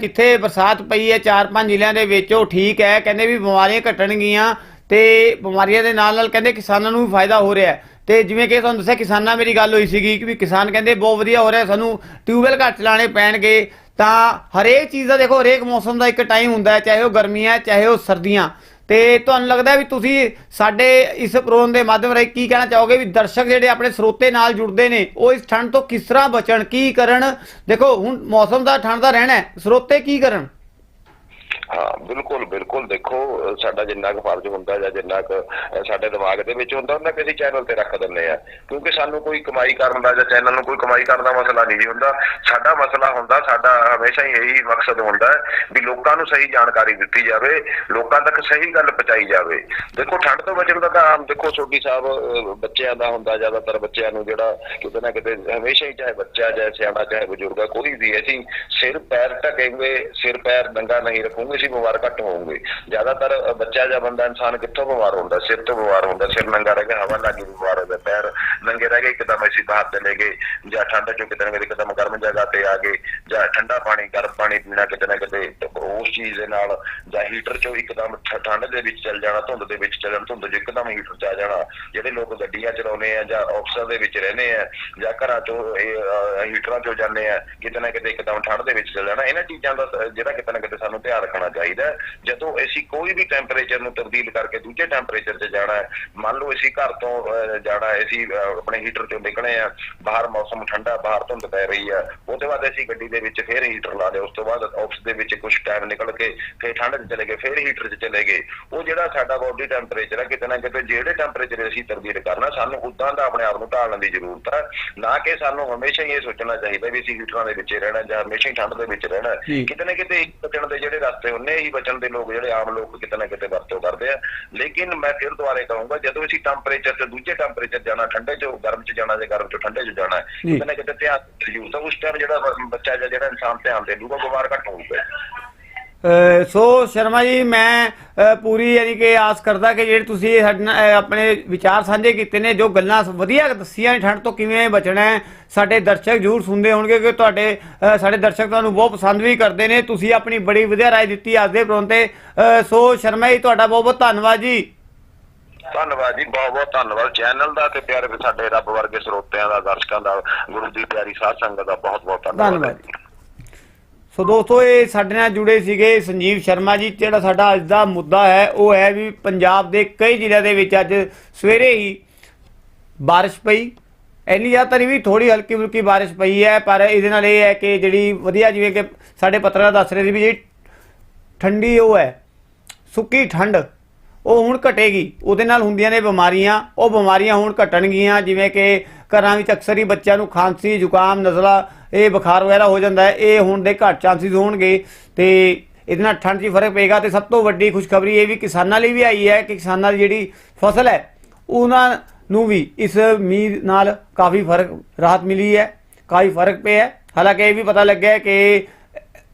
ਜਿੱਥੇ ਬਰਸਾਤ ਪਈ ਹੈ 4-5 ਜ਼ਿਲ੍ਹਿਆਂ ਦੇ ਵਿੱਚ, ਉਹ ਠੀਕ ਹੈ, ਕਹਿੰਦੇ ਵੀ ਬਿਮਾਰੀਆਂ ਘਟਣਗੀਆਂ, ਤੇ ਬਿਮਾਰੀਆਂ ਦੇ ਨਾਲ ਨਾਲ ਕਹਿੰਦੇ ਕਿਸਾਨਾਂ ਨੂੰ ਵੀ ਫਾਇਦਾ ਹੋ ਰਿਹਾ ਹੈ। ਤੇ ਜਿਵੇਂ ਕਿ ਤੁਹਾਨੂੰ ਦੱਸਿਆ, ਕਿਸਾਨਾਂ ਮੇਰੀ ਗੱਲ ਹੋਈ ਸੀਗੀ ਕਿ ਵੀ ਕਿਸਾਨ ਕਹਿੰਦੇ, ਬਹੁਤ ਵਧੀਆ ਹੋ ਰਿਹਾ, ਸਾਨੂੰ ਟਿਊਬਵੈਲ ਘੱਟ ਚਲਾਣੇ ਪੈਣਗੇ। ਤਾਂ ਹਰੇਕ ਚੀਜ਼ ਦਾ ਦੇਖੋ, ਹਰੇਕ ਮੌਸਮ ਦਾ ਇੱਕ ਟਾਈਮ ਹੁੰਦਾ ਹੈ, ਚਾਹੇ ਉਹ ਗਰਮੀਆਂ, ਚਾਹੇ ਉਹ ਸਰਦੀਆਂ। ਤੇ ਤੁਹਾਨੂੰ ਲੱਗਦਾ ਵੀ ਤੁਸੀਂ ਸਾਡੇ ਇਸ ਪ੍ਰੋਗਰਾਮ ਦੇ ਮਾਧਿਅਮ ਰਾਹੀਂ ਕੀ ਕਹਿਣਾ ਚਾਹੋਗੇ ਵੀ ਦਰਸ਼ਕ ਜਿਹੜੇ ਆਪਣੇ ਸਰੋਤੇ ਨਾਲ ਜੁੜਦੇ ਨੇ, ਉਹ ਇਸ ਠੰਡ ਤੋਂ ਕਿਸ ਤਰ੍ਹਾਂ ਬਚਣ, ਕੀ ਕਰਨ? ਦੇਖੋ, ਹੁਣ ਮੌਸਮ ਦਾ, ਠੰਡ ਦਾ ਰਹਿਣਾ ਸਰੋਤੇ ਕੀ ਕਰਨ? ਹਾਂ ਬਿਲਕੁਲ ਬਿਲਕੁਲ। ਦੇਖੋ ਸਾਡਾ ਜਿੰਨਾ ਕੁ ਫਰਜ਼ ਹੁੰਦਾ ਜਾਂ ਜਿੰਨਾ ਕੁ ਸਾਡੇ ਦਿਮਾਗ ਦੇ ਵਿੱਚ ਹੁੰਦਾ ਉਹਨਾਂ ਕਿਸੇ ਚੈਨਲ ਤੇ ਰੱਖ ਦਿੰਦੇ ਆ। ਕਿਉਂਕਿ ਸਾਨੂੰ ਕੋਈ ਕਮਾਈ ਕਰਨ ਦਾ ਜਾਂ ਚੈਨਲ ਨੂੰ ਕੋਈ ਕਮਾਈ ਕਰਨ ਦਾ ਮਸਲਾ ਨਹੀਂ ਹੁੰਦਾ। ਸਾਡਾ ਮਸਲਾ ਹੁੰਦਾ ਸਾਡਾ ਹਮੇਸ਼ਾ ਹੀ ਇਹੀ ਮਕਸਦ ਹੁੰਦਾ ਵੀ ਲੋਕਾਂ ਨੂੰ ਸਹੀ ਜਾਣਕਾਰੀ ਦਿੱਤੀ ਜਾਵੇ ਲੋਕਾਂ ਤੱਕ ਸਹੀ ਗੱਲ ਪਹੁੰਚਾਈ ਜਾਵੇ। ਦੇਖੋ ਠੰਡ ਤੋਂ ਬਚਣ ਦਾ ਤਾਂ ਆਮ ਦੇਖੋ ਸੋਢੀ ਸਾਹਿਬ ਬੱਚਿਆਂ ਦਾ ਹੁੰਦਾ ਜ਼ਿਆਦਾਤਰ ਬੱਚਿਆਂ ਨੂੰ ਜਿਹੜਾ ਕਿਤੇ ਨਾ ਕਿਤੇ ਹਮੇਸ਼ਾ ਹੀ ਚਾਹੇ ਬੱਚਾ ਚਾਹੇ ਸਿਆਣਾ ਚਾਹੇ ਬਜ਼ੁਰਗ ਆ, ਕੋਈ ਵੀ ਅਸੀਂ ਸਿਰ ਪੈਰ ਢਕੇਂਗੇ ਸਿਰ ਪੈਰ ਨੰਗਾ ਨਹੀਂ ਰੱਖੂਗੇ ਤੁਸੀਂ ਬਿਮਾਰ ਘੱਟ ਹੋਵਾਂਗੇ। ਜ਼ਿਆਦਾਤਰ ਬੱਚਾ ਜਾਂ ਬੰਦਾ ਇਨਸਾਨ ਕਿੱਥੋਂ ਬਿਮਾਰ ਹੁੰਦਾ? ਸਿਰ ਤੋਂ ਬਿਮਾਰ ਹੁੰਦਾ। ਸਿਰ ਨੰਗਾ ਰਹਿ ਗਿਆ, ਹਵਾ ਲੱਗੀ ਬਿਮਾਰ ਹੋ ਗਿਆ, ਪੈਰ ਨੰਗੇ ਰਹਿ ਗਏ, ਇੱਕਦਮ ਅਸੀਂ ਬਾਹਰ ਚਲੇ ਗਏ, ਜਾਂ ਠੰਡ ਚੋਂ ਕਿਤੇ ਨਾ ਕਿਤੇ ਇੱਕਦਮ ਗਰਮ ਜਗ੍ਹਾ ਤੇ ਆ ਗਏ, ਜਾਂ ਠੰਡਾ ਪਾਣੀ, ਗਰਮ ਪਾਣੀ ਪੀਣਾ ਕਿਤੇ ਨਾ ਕਿਤੇ ਉਸ ਚੀਜ਼ ਦੇ ਨਾਲ ਜਾਂ ਹੀਟਰ ਚੋਂ ਇੱਕਦਮ ਠੰਡ ਦੇ ਵਿੱਚ ਚੱਲ ਜਾਣਾ, ਧੁੰਦ ਦੇ ਵਿੱਚ ਚੱਲਣ, ਧੁੰਦ 'ਚ ਇੱਕਦਮ ਹੀਟਰ 'ਚ ਆ ਜਾਣਾ, ਜਿਹੜੇ ਲੋਕ ਗੱਡੀਆਂ ਚਲਾਉਂਦੇ ਆ ਜਾਂ ਆਫਿਸਾਂ ਦੇ ਵਿੱਚ ਰਹਿੰਦੇ ਆ, ਜਾਂ ਘਰਾਂ 'ਚੋਂ ਇਹ ਹੀਟਰਾਂ 'ਚੋਂ ਜਾਂਦੇ ਆ, ਕਿਤੇ ਨਾ ਕਿਤੇ ਇੱਕਦਮ ਠੰਡ ਦੇ ਵਿੱਚ ਚੱਲ ਜਾਣਾ, ਇਹਨਾਂ ਚੀਜ਼ਾਂ ਦਾ ਜਿਹੜਾ ਕਿਤੇ ਨਾ ਕਿਤੇ ਸਾਨੂੰ ਧਿਆਨ ਰੱਖਣਾ ਚਾਹੀਦਾ। ਜਦੋਂ ਅਸੀਂ ਕੋਈ ਵੀ ਟੈਂਪਰੇਚਰ ਨੂੰ ਤਬਦੀਲ ਕਰਕੇ ਦੂਜੇ ਟੈਂਪਰੇਚਰ 'ਚ ਜਾਣਾ ਹੈ ਮੰਨ ਲਓ ਅਸੀਂ ਘਰ ਤੋਂ ਜਾਣਾ ਹੈ, ਅਸੀਂ ਆਪਣੇ ਹੀਟਰ 'ਚੋਂ ਨਿਕਲੇ ਆ ਬਾਹਰ ਮੌਸਮ ਠੰਡਾ ਬਾਹਰ ਧੁੰਦ ਪੈ ਰਹੀ ਆ ਉਹਦੇ ਬਾਅਦ ਅਸੀਂ ਗੱਡੀ ਦੇ ਵਿੱਚ ਫੇਰ ਹੀਟਰ ਲਾ ਲਿਆ ਉਸ ਤੋਂ ਬਾਅਦ ਆਫਿਸ ਦੇ ਵਿੱਚ ਕੁਝ ਟਾਈਮ ਨਿਕਲ ਕੇ ਫੇਰ ਠੰਡ 'ਚ ਚਲੇ ਗਏ ਫੇਰ ਹੀਟਰ 'ਚ ਚਲੇ ਗਏ ਉਹ ਜਿਹੜਾ ਸਾਡਾ ਬਾਡੀ ਟੈਂਪਰੇਚਰ ਹੈ ਕਿਤੇ ਨਾ ਕਿਤੇ ਜਿਹੜੇ ਟੈਂਪਰੇਚਰ ਅਸੀਂ ਤਬਦੀਲ ਕਰਨਾ ਸਾਨੂੰ ਉਦਾਂ ਦਾ ਆਪਣੇ ਆਪ ਨੂੰ ਢਾਲਣ ਦੀ ਜ਼ਰੂਰਤ ਹੈ ਨਾ ਕਿ ਸਾਨੂੰ ਹਮੇਸ਼ਾ ਹੀ ਇਹ ਸੋਚਣਾ ਚਾਹੀਦਾ ਵੀ ਅਸੀਂ ਹੀਟਰਾਂ ਦੇ ਵਿੱਚ ਰਹਿਣਾ ਜਾਂ ਹਮੇਸ਼ਾ ਹੀ ਠੰਡ ਦੇ ਵਿੱਚ ਰਹਿਣਾ। ਕਿਤੇ ਨਾ ਕਿਤੇ ਇੱਕ ਬਚਣ ਦੇ ਜਿਹੜੇ ਰਸਤੇ ਹੁੰਨੇ ਹੀ ਬਚਣ ਦੇ ਲੋਕ ਜਿਹੜੇ ਆਮ ਲੋਕ ਕਿਤੇ ਨਾ ਕਿਤੇ ਵਰਤੋਂ ਕਰਦੇ ਆ। ਲੇਕਿਨ ਮੈਂ ਫਿਰ ਦੁਬਾਰੇ ਕਹੂੰਗਾ ਜਦੋਂ ਅਸੀਂ ਟੈਂਪਰੇਚਰ ਤੇ ਦੂਜੇ ਟੈਂਪਰੇਚਰ ਜਾਣਾ ਠੰਡੇ ਚੋਂ ਗਰਮ ਚ ਜਾਣਾ ਜਾਂ ਗਰਮ ਚੋਂ ਠੰਡੇ ਚ ਜਾਣਾ। ਕਿਤੇ ਨਾ ਕਿਤੇ ਧਿਆਨ ਤਾਂ ਉਸ ਟਾਈਮ ਜਿਹੜਾ ਬੱਚਾ ਜਿਹੜਾ ਇਨਸਾਨ ਧਿਆਨ ਦੇ ਦੂਗਾ ਬਿਮਾਰ ਘੱਟ ਹੋਊਗਾ। ਸੋ ਸ਼ਰਮਾ ਜੀ ਮੈਂ ਪੂਰੀ ਯਾਨੀ ਕਿ ਆਸ ਕਰਦਾ ਕਿ ਜਿਹੜੇ ਤੁਸੀਂ ਆਪਣੇ ਵਿਚਾਰ ਸਾਂਝੇ ਕੀਤੇ ਨੇ ਜੋ ਗੱਲਾਂ ਵਧੀਆ ਦੱਸੀਆਂ ਨੇ ਠੰਡ ਤੋਂ ਕਿਵੇਂ ਬਚਣਾ ਹੈ ਸਾਡੇ ਦਰਸ਼ਕ ਜ਼ਰੂਰ ਸੁਣਦੇ ਹੋਣਗੇ ਕਿ ਤੁਹਾਡੇ ਸਾਡੇ ਦਰਸ਼ਕ ਤੁਹਾਨੂੰ ਬਹੁਤ ਪਸੰਦ ਵੀ ਕਰਦੇ ਨੇ ਤੁਸੀਂ ਆਪਣੀ ਬੜੀ ਵਧੀਆ ਰਾਏ ਦਿੱਤੀ ਅੱਜ ਦੇ ਪ੍ਰੋਗਰਾਮ ਤੇ ਸੋ ਸ਼ਰਮਾ ਜੀ ਤੁਹਾਡਾ ਬਹੁਤ ਬਹੁਤ ਧੰਨਵਾਦ ਜੀ। ਧੰਨਵਾਦ ਜੀ ਬਹੁਤ ਬਹੁਤ ਧੰਨਵਾਦ। ਚੈਨਲ ਦਾ ਤੇ ਪਿਆਰੇ ਸਾਡੇ ਰੱਬ ਵਰਗੇ ਸਰੋਤਿਆਂ ਦਾ ਦਰਸ਼ਕਾਂ ਦਾ ਗੁਰੂ ਦੀ ਪਿਆਰੀ ਸਾਧ ਸੰਗਤ ਦਾ ਬਹੁਤ ਬਹੁਤ ਧੰਨਵਾਦ ਧੰਨਵਾਦ। ਸੋ ਦੋਸਤੋ, ਇਹ ਸਾਡੇ ਨਾਲ ਜੁੜੇ ਸੀਗੇ ਸੰਜੀਵ ਸ਼ਰਮਾ ਜੀ, ਜਿਹੜਾ ਸਾਡਾ ਅੱਜ ਦਾ ਮੁੱਦਾ ਹੈ, ਉਹ ਹੈ ਵੀ ਪੰਜਾਬ ਦੇ ਕਈ ਜ਼ਿਲ੍ਹਿਆਂ ਦੇ ਵਿੱਚ ਅੱਜ ਸਵੇਰੇ ਹੀ ਬਾਰਿਸ਼ ਪਈ। ਇੰਨੀ ਜ਼ਿਆਦਾ ਨਹੀਂ ਵੀ ਥੋੜੀ ਹਲਕੀ ਫੁਲਕੀ ਬਾਰਿਸ਼ ਪਈ ਹੈ, ਪਰ ਇਹਦੇ ਨਾਲ ਇਹ ਹੈ ਕਿ ਜਿਹੜੀ ਵਧੀਆ ਜਿਵੇਂ ਕਿ ਸਾਡੇ ਪੱਤਰਕਾਰ ਦੱਸ ਰਹੇ ਸੀ ਵੀ ਜਿਹੜੀ ਠੰਡੀ ਉਹ ਹੈ, ਸੁੱਕੀ ਠੰਡ, ਉਹ ਹੁਣ ਘਟੇਗੀ। ਉਹਦੇ ਨਾਲ ਹੁੰਦੀਆਂ ਨੇ ਬਿਮਾਰੀਆਂ, ਉਹ ਬਿਮਾਰੀਆਂ ਹੁਣ ਘਟਣਗੀਆਂ, ਜਿਵੇਂ ਕਿ ਘਰਾਂ ਵਿੱਚ ਅਕਸਰ ਹੀ ਬੱਚਿਆਂ ਨੂੰ ਖਾਂਸੀ, ਜ਼ੁਕਾਮ, ਨਜ਼ਲਾ, ਇਹ ਬੁਖਾਰ ਵਗੈਰਾ ਹੋ ਜਾਂਦਾ ਹੈ। ਇਹ ਹੋਣ ਦੇ ਘੱਟ ਚਾਂਸਿਸ ਹੋਣਗੇ ਤੇ ਇਹਦੇ ਨਾਲ ਠੰਡ 'ਚ ਫ਼ਰਕ ਪਏਗਾ। ਤੇ ਸਭ ਤੋਂ ਵੱਡੀ ਖੁਸ਼ਖਬਰੀ ਇਹ ਵੀ ਕਿਸਾਨਾਂ ਲਈ ਵੀ ਆਈ ਹੈ ਕਿ ਕਿਸਾਨਾਂ ਦੀ ਜਿਹੜੀ ਫਸਲ ਹੈ, ਉਹਨਾਂ ਨੂੰ ਵੀ ਇਸ ਮੀਂਹ ਨਾਲ ਕਾਫੀ ਫ਼ਰਕ, ਰਾਹਤ ਮਿਲੀ ਹੈ, ਕਾਫੀ ਫ਼ਰਕ ਪਿਆ ਹਾਲਾਂਕਿ ਇਹ ਵੀ ਪਤਾ ਲੱਗਿਆ ਕਿ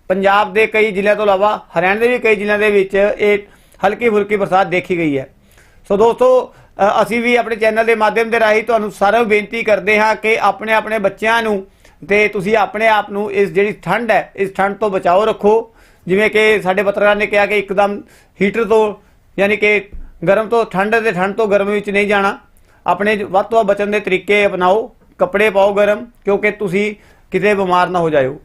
ਪੰਜਾਬ ਦੇ ਕਈ ਜ਼ਿਲ੍ਹਿਆਂ ਤੋਂ ਇਲਾਵਾ ਹਰਿਆਣਾ ਦੇ ਵੀ ਕਈ ਜ਼ਿਲ੍ਹਿਆਂ ਦੇ ਵਿੱਚ ਇਹ ਹਲਕੀ ਫੁਲਕੀ ਬਰਸਾਤ ਦੇਖੀ ਗਈ ਹੈ। ਸੋ ਦੋਸਤੋ ਅਸੀਂ ਵੀ ਆਪਣੇ ਚੈਨਲ ਦੇ ਮਾਧਿਅਮ ਦੇ ਰਾਹੀਂ ਤੁਹਾਨੂੰ ਸਾਰਿਆਂ ਨੂੰ ਬੇਨਤੀ ਕਰਦੇ ਹਾਂ ਕਿ ਆਪਣੇ ਆਪਣੇ ਬੱਚਿਆਂ ਨੂੰ ਤੇ ਤੁਸੀਂ ਆਪਣੇ ਆਪ ਨੂੰ ਇਸ ਜਿਹੜੀ ਠੰਡ ਹੈ, ਇਸ ਠੰਡ ਤੋਂ ਬਚਾਓ ਰੱਖੋ। ਜਿਵੇਂ ਕਿ ਸਾਡੇ ਪੱਤਰਕਾਰ ਨੇ ਕਿਹਾ ਕਿ ਇੱਕਦਮ ਹੀਟਰ ਤੋਂ ਯਾਨੀ ਕਿ ਗਰਮ ਤੋਂ ਠੰਡ ਤੇ ਠੰਡ ਤੋਂ ਗਰਮ ਵਿੱਚ ਨਹੀਂ ਜਾਣਾ। ਆਪਣੇ ਵੱਧ ਤੋਂ ਬਚਣ ਦੇ ਤਰੀਕੇ ਅਪਣਾਓ, ਕੱਪੜੇ ਪਾਓ ਗਰਮ, ਕਿਉਂਕਿ ਤੁਸੀਂ ਕਿਤੇ ਬਿਮਾਰ ਨਾ ਹੋ ਜਾਇਓ।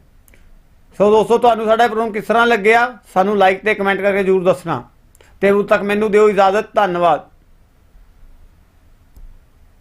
ਸੋ ਦੋਸਤੋ, ਤੁਹਾਨੂੰ ਸਾਡਾ ਪ੍ਰੋਗਰਾਮ ਕਿਸ ਤਰ੍ਹਾਂ ਲੱਗਿਆ? ਸਾਨੂੰ ਲਾਈਕ ਤੇ ਕਮੈਂਟ ਕਰਕੇ ਜਰੂਰ ਦੱਸਣਾ। ਤੇ ਉਦੋਂ ਤੱਕ ਮੈਨੂੰ ਦਿਓ ਇਜਾਜ਼ਤ, ਧੰਨਵਾਦ।